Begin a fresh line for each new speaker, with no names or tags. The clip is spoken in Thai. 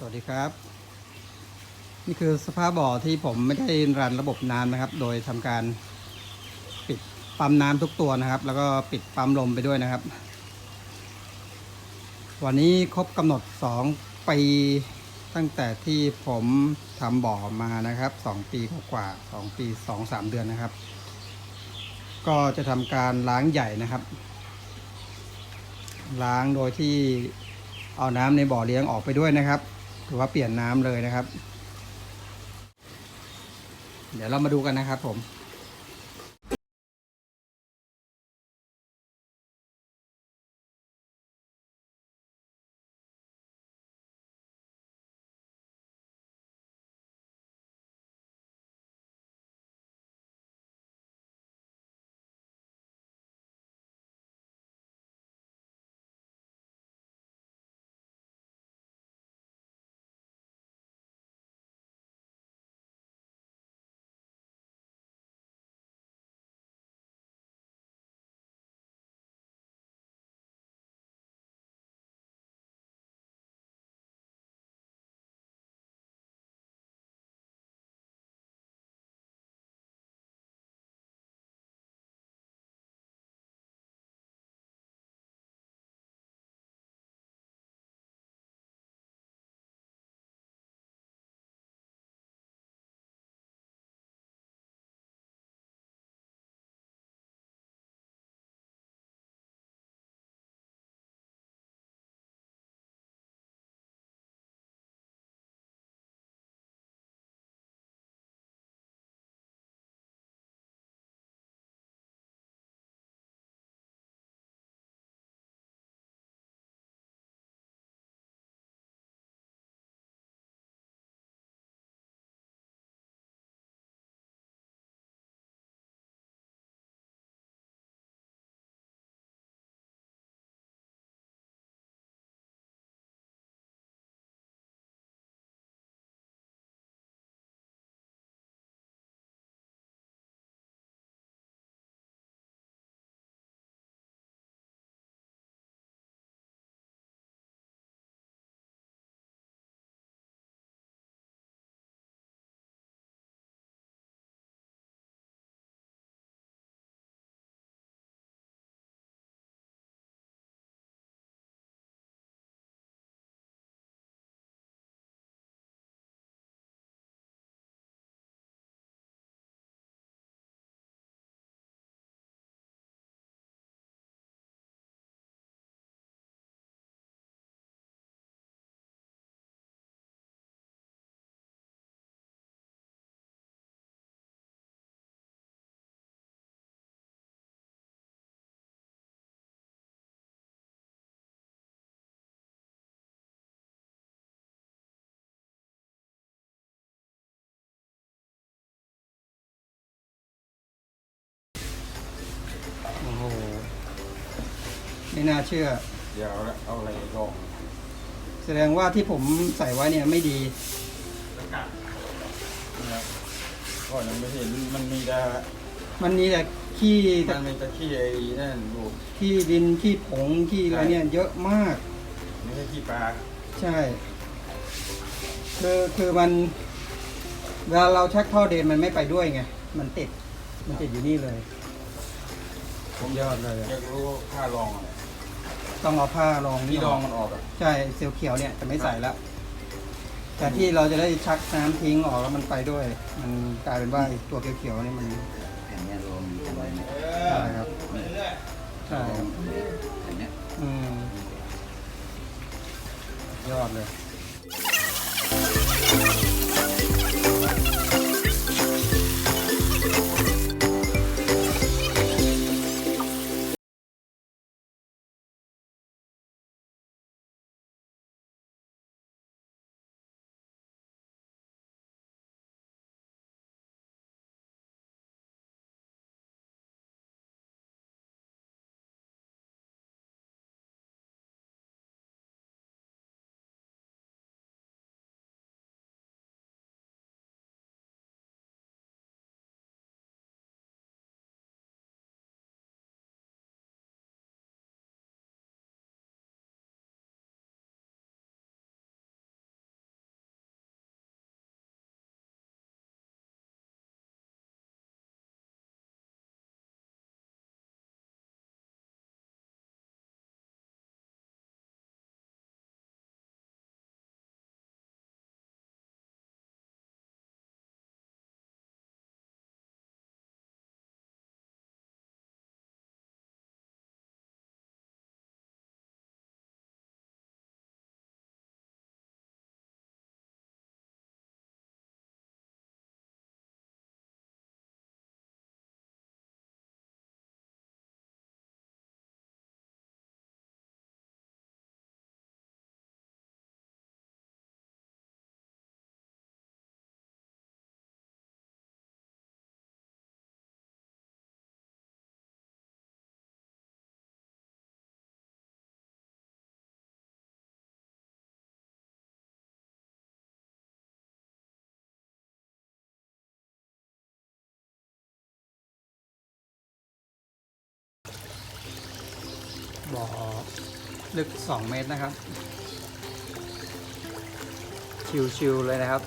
สวัสดีครับ นี่คือสภาพบ่อที่ผมไม่ได้รันระบบน้ำนะครับ โดยทำการปิดปั๊มน้ำทุกตัวนะครับ แล้วก็ปิดปั๊มลมไปด้วยนะครับ วันนี้ครบกำหนด2ปีตั้งแต่ที่ผมทำบ่อมานะครับ 2 ปีกว่าๆ2ปี 2-3 เดือนนะครับ ก็จะทำการล้างใหญ่นะครับ ล้างโดยที่เอาน้ำในบ่อเลี้ยงออกไปด้วยนะครับ ถือว่าเปลี่ยนน้ำเลยนะครับ เดี๋ยวเรามาดูกันนะครับผม น่าเชื่อ
เดี๋ยวเอาอะไรลอง
แสดงว่าที่ผมใส่ไว้เนี่ยไม่ดี
นะครับก็ยังไม่เห็นมันมีแต่
มันมีแต่ขี้
มันมีแต่ขี้ไอ้นั่นดู
ขี้ดินขี้ผงขี้อะไรเนี่ยเยอะมาก
ไม่ใช่ขี้ปลา
ใช่ คือคือมันเวลาเราชักท่อเดนมันไม่ไปด้วยไง มันติด มันติดอยู่นี่เลย ผมยอดเลยอะ
อยากรู้ค่าลองอะไร
ต้องเอาผ้ารอง
ที่
นี่
ล
อ
อ
องก
มันออกอะ
ใช่เซลล์เขียวเนี่ยจะไม่ใส่แล้วแต่ที่เราจะได้ชักน้ำทิ้งออกแล้วมันไปด้วย มันกลายเป็นว่าไอ้ตัวเขียวๆนี่มัน
แผ่นเนี้ยรวมกันไว้เนี่ย
ใช่ครับใช่ครับ
แผ่นเนี้ย
อืมยอดเลย บ่อลึก 2 เมตรนะครับ ชิวๆเลยนะครับ